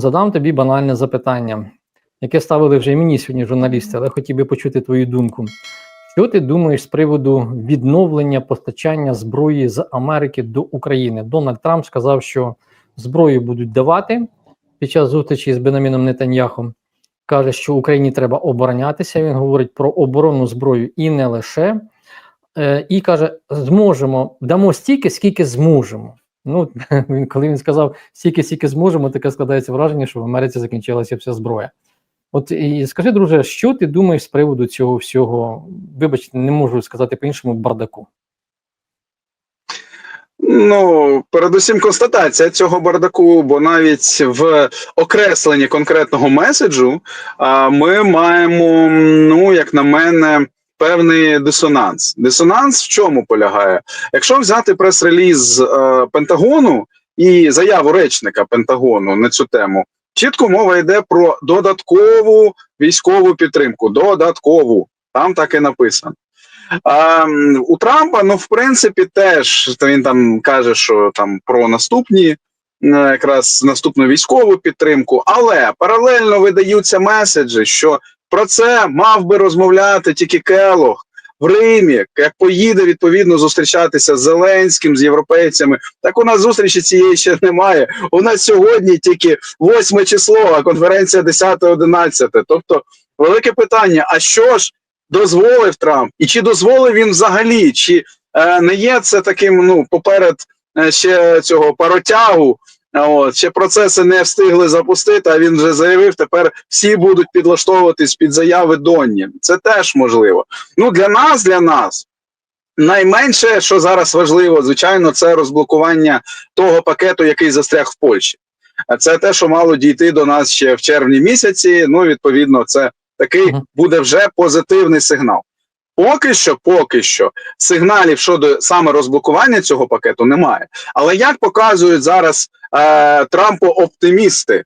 Задам тобі банальне запитання, яке ставили вже і мені сьогодні журналісти, але хотів би почути твою думку. Що ти думаєш з приводу відновлення постачання зброї з Америки до України? Дональд Трамп сказав, що зброю будуть давати під час зустрічі з Бенаміном Нетаньяхом. Каже, що Україні треба оборонятися. Він говорить про оборонну зброю і не лише. Е, і каже: зможемо, дамо стільки, скільки зможемо. Ну, він, коли він сказав стільки, скільки зможемо, таке складається враження, що в Америці закінчилася вся зброя. От і скажи, друже, що ти думаєш з приводу цього всього? Вибачте, не можу сказати по-іншому бардаку. Ну, передусім, констатація цього бардаку, бо навіть в окресленні конкретного меседжу ми маємо, ну, як на мене, певний дисонанс. Дисонанс в чому полягає? Якщо взяти прес-реліз е, Пентагону і заяву речника Пентагону на цю тему, чітко мова йде про додаткову військову підтримку. Додаткову. Там так і написано. А, у Трампа, ну, в принципі, теж він там каже, що там про наступні, е, якраз наступну військову підтримку, але паралельно видаються меседжі, що про це мав би розмовляти тільки Келох в Римі, як поїде відповідно зустрічатися з Зеленським, з європейцями. Так у нас зустрічі цієї ще немає. У нас сьогодні тільки 8 число, а конференція 10-11. Тобто, велике питання: а що ж? дозволив Трамп, і чи дозволив він взагалі, чи е, не є це таким ну поперед е, ще цього паротягу? От ще процеси не встигли запустити. А він вже заявив. Тепер всі будуть підлаштовуватись під заяви Донні. Це теж можливо. Ну для нас, для нас. Найменше, що зараз важливо, звичайно, це розблокування того пакету, який застряг в Польщі. А це те, що мало дійти до нас ще в червні місяці. Ну, відповідно, це такий буде вже позитивний сигнал. Поки що, поки що, сигналів щодо саме розблокування цього пакету немає. Але як показують зараз Трампо-оптимісти е,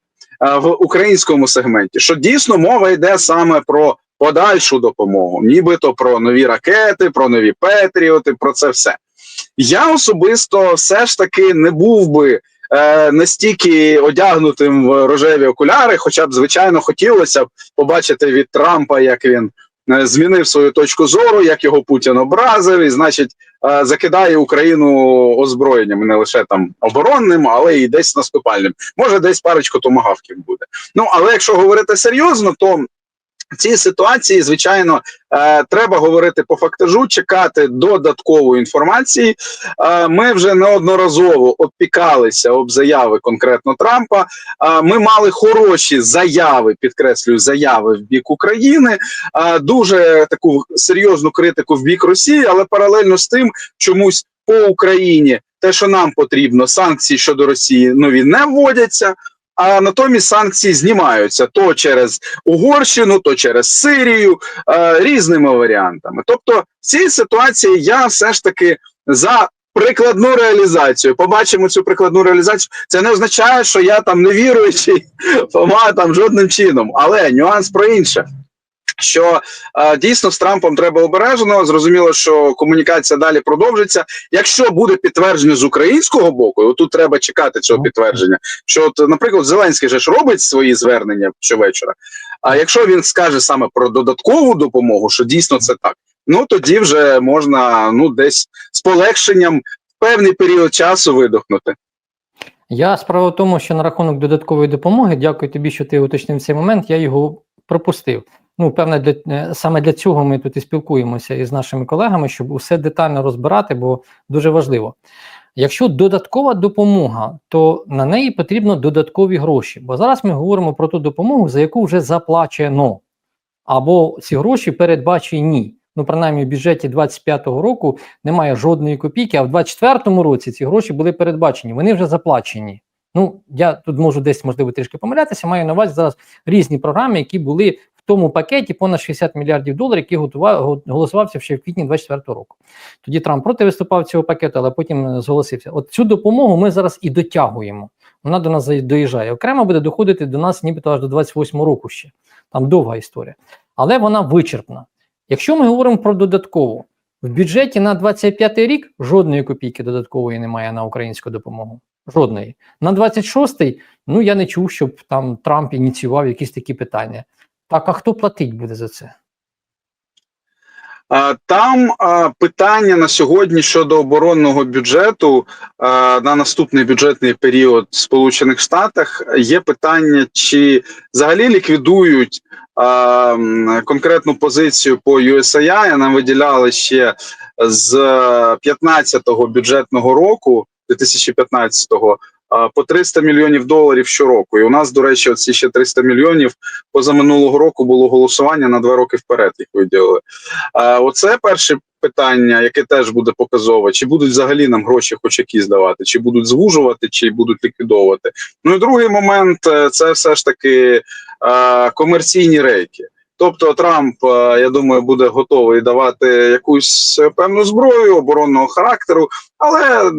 в українському сегменті, що дійсно мова йде саме про подальшу допомогу, нібито про нові ракети, про нові Петріоти, про це все. Я особисто все ж таки не був би е, настільки одягнутим в рожеві окуляри, хоча б, звичайно, хотілося б побачити від Трампа, як він е, змінив свою точку зору, як його Путін образив, і значить е, закидає Україну озброєнням не лише там оборонним, але й десь наступальним. Може, десь парочку томагавків буде. Ну але якщо говорити серйозно, то в цій ситуації, звичайно, е, треба говорити по фактажу, чекати додаткової інформації. Е, ми вже неодноразово опікалися об заяви конкретно Трампа. Е, ми мали хороші заяви, підкреслюю, заяви в бік України, дуже таку серйозну критику в бік Росії, але паралельно з тим, чомусь по Україні те, що нам потрібно, санкції щодо Росії нові не вводяться. А натомість санкції знімаються то через Угорщину, то через Сирію е, різними варіантами. Тобто, в цій ситуації я все ж таки за прикладну реалізацію. Побачимо цю прикладну реалізацію. Це не означає, що я там не віруючий Фома там жодним чином. Але нюанс про інше. Що е, дійсно з Трампом треба обережно. Зрозуміло, що комунікація далі продовжиться. Якщо буде підтвердження з українського боку, тут треба чекати цього підтвердження. Що, от, наприклад, Зеленський же ж робить свої звернення щовечора. А якщо він скаже саме про додаткову допомогу, що дійсно це так, ну тоді вже можна ну десь з полегшенням в певний період часу видохнути. Я справа в тому, що на рахунок додаткової допомоги, дякую тобі, що ти уточнив цей момент. Я його пропустив. Ну, певне, для е, саме для цього ми тут і спілкуємося із нашими колегами, щоб усе детально розбирати, бо дуже важливо. Якщо додаткова допомога, то на неї потрібно додаткові гроші. Бо зараз ми говоримо про ту допомогу, за яку вже заплачено, або ці гроші передбачені. Ну, принаймні, в бюджеті 25-го року немає жодної копійки, а в 24-му році ці гроші були передбачені, вони вже заплачені. Ну, я тут можу десь, можливо, трішки помилятися. Маю на увазі зараз різні програми, які були тому пакеті понад 60 мільярдів доларів, який готував, голосувався ще в квітні 24-го року. Тоді Трамп проти виступав цього пакету, але потім е, зголосився. От цю допомогу ми зараз і дотягуємо. Вона до нас доїжджає. Окремо буде доходити до нас, нібито аж до 28-го року ще. Там довга історія. Але вона вичерпна. Якщо ми говоримо про додаткову, в бюджеті на 25 рік жодної копійки додаткової немає на українську допомогу. Жодної. На 26-й, ну я не чув, щоб там Трамп ініціював якісь такі питання. Так, а хто платить буде за це? Там питання на сьогодні щодо оборонного бюджету на наступний бюджетний період в Сполучених Штатах є питання, чи взагалі ліквідують конкретну позицію по USAI. Нам виділяли ще з 15-го бюджетного року, 2015-го, а, по 300 мільйонів доларів щороку. І у нас, до речі, оці ще 300 мільйонів позаминулого року було голосування на два роки вперед. Їх виділили. Оце перше питання, яке теж буде показове: чи будуть взагалі нам гроші, хоч якісь давати, чи будуть звужувати, чи будуть ліквідовувати. Ну і другий момент е, це все ж таки комерційні рейки. Тобто Трамп, е, я думаю, буде готовий давати якусь певну зброю оборонного характеру, але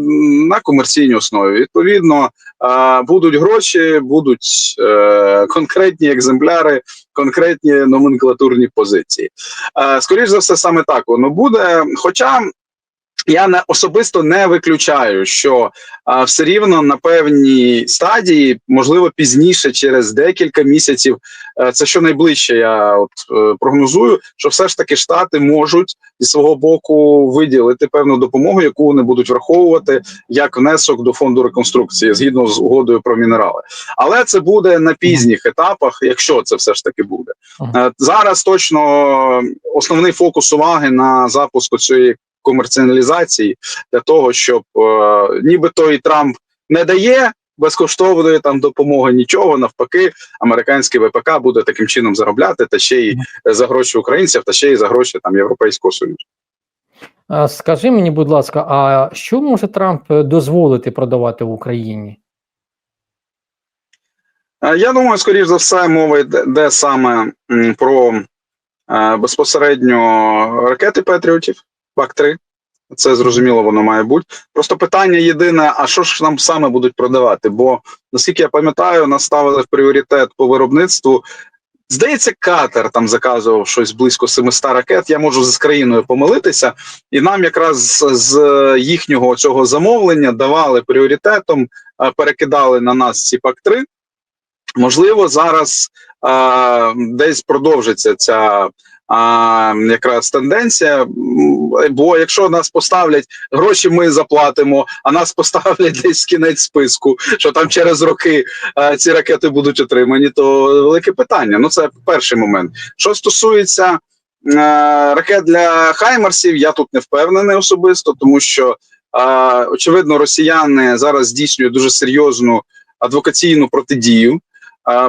на комерційній основі. Відповідно, е, будуть гроші, будуть е, конкретні екземпляри, конкретні номенклатурні позиції. Скоріше за все, саме так воно буде. Хоча я не особисто не виключаю, що а, все рівно на певній стадії, можливо, пізніше, через декілька місяців, е, це що найближче, я от е, прогнозую, що все ж таки штати можуть зі свого боку виділити певну допомогу, яку вони будуть враховувати як внесок до фонду реконструкції згідно з угодою про мінерали. Але це буде на пізніх етапах, якщо це все ж таки буде. Е, Зараз точно основний фокус уваги на запуску цієї комерціалізації для того, щоб е, нібито і Трамп не дає безкоштовної там допомоги нічого. Навпаки, американський ВПК буде таким чином заробляти та ще й за гроші українців, та ще й за гроші там Європейського союзу. Скажи мені, будь ласка, а що може Трамп дозволити продавати в Україні? Е, Я думаю, скоріш за все, мова йде йде саме про е, безпосередньо ракети Петріотів, БАК-3. Це зрозуміло, воно має бути. Просто питання єдине: а що ж нам саме будуть продавати? Бо наскільки я пам'ятаю, нас ставили в пріоритет по виробництву. Здається, Катер там заказував щось близько 700 ракет. Я можу з країною помилитися, і нам якраз з, їхнього цього замовлення давали пріоритетом, е, перекидали на нас ці ПАК-3. Можливо, зараз е, десь продовжиться ця а, якраз тенденція. Бо якщо нас поставлять гроші, ми заплатимо, а нас поставлять десь в кінець списку, що там через роки е, ці ракети будуть отримані, то велике питання. Ну це перший момент. Що стосується е, ракет для Хаймарсів, я тут не впевнений особисто, тому що очевидно, росіяни зараз здійснюють дуже серйозну адвокаційну протидію.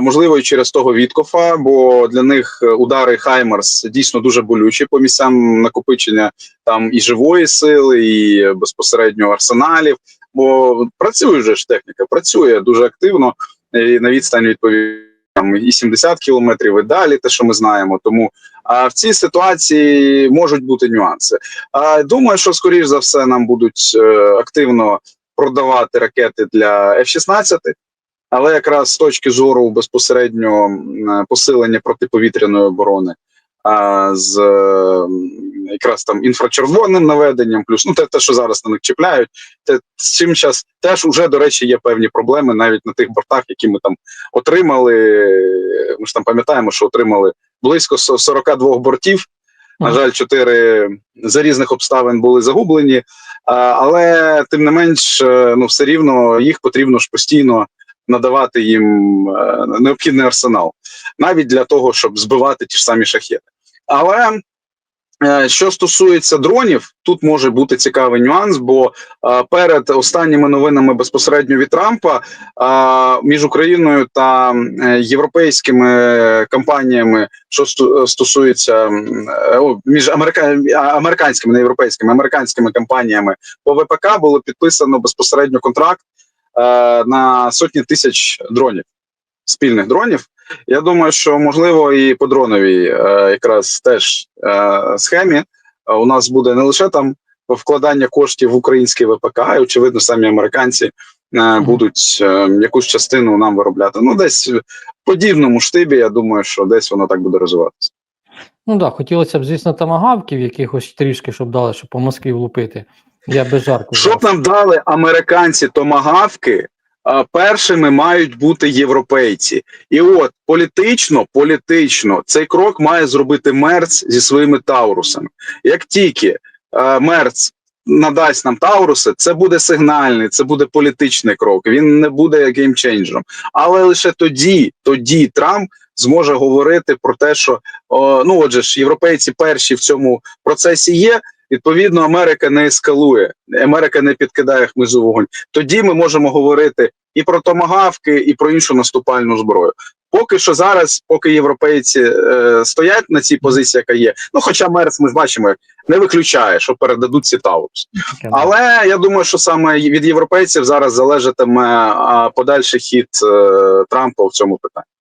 Можливо, і через того Віткофа, бо для них е, удари Хаймарс дійсно дуже болючі по місцям накопичення там і живої сили, і безпосередньо арсеналів. Бо працює вже ж техніка, працює дуже активно і на відстані відповідно там і 70 кілометрів і далі, те, що ми знаємо. Тому а в цій ситуації можуть бути нюанси. А думаю, що скоріш за все нам будуть е, активно продавати ракети для F-16, але якраз з точки зору безпосередньо посилення протиповітряної оборони. А з е, якраз там інфрачервоним наведенням, плюс ну те, те, що зараз на них чіпляють, те з чим час теж уже до речі є певні проблеми навіть на тих бортах, які ми там отримали. Ми ж там пам'ятаємо, що отримали близько со- 42 бортів. На жаль, чотири за різних обставин були загублені, але тим не менш, е, ну все рівно їх потрібно ж постійно надавати їм е, необхідний арсенал, навіть для того, щоб збивати ті ж самі шахети. Але е, що стосується дронів, тут може бути цікавий нюанс, бо е, перед останніми новинами безпосередньо від Трампа між Україною та європейськими компаніями, що стосується між америка... американськими, не європейськими, американськими компаніями по ВПК було підписано безпосередньо контракт на сотні тисяч дронів, спільних дронів. Я думаю, що можливо і по дроновій е, якраз теж е, схемі е, у нас буде не лише там вкладання коштів в український ВПК, і очевидно, самі американці е, будуть е, якусь частину нам виробляти. Ну, десь в подібному штибі, я думаю, що десь воно так буде розвиватися. Ну так, да, хотілося б, звісно, тамагавків якихось трішки, щоб дали, щоб по Москві влупити. Я без жартів. Щоб нам дали американці томагавки, першими мають бути європейці. І от політично, політично цей крок має зробити Мерц зі своїми Таурусами. Як тільки е, Мерц надасть нам Тауруси, це буде сигнальний, це буде політичний крок. Він не буде геймченджером. Але лише тоді, тоді Трамп зможе говорити про те, що о, ну отже ж, європейці перші в цьому процесі є. Відповідно, Америка не ескалує, Америка не підкидає хмизу вогонь. Тоді ми можемо говорити і про томагавки, і про іншу наступальну зброю. Поки що зараз, поки європейці е, стоять на цій позиції, яка є. Ну, хоча Мерц, ми ж бачимо, не виключає, що передадуть ці Таурус. Але я думаю, що саме від європейців зараз залежатиме подальший хід е, Трампа в цьому питанні.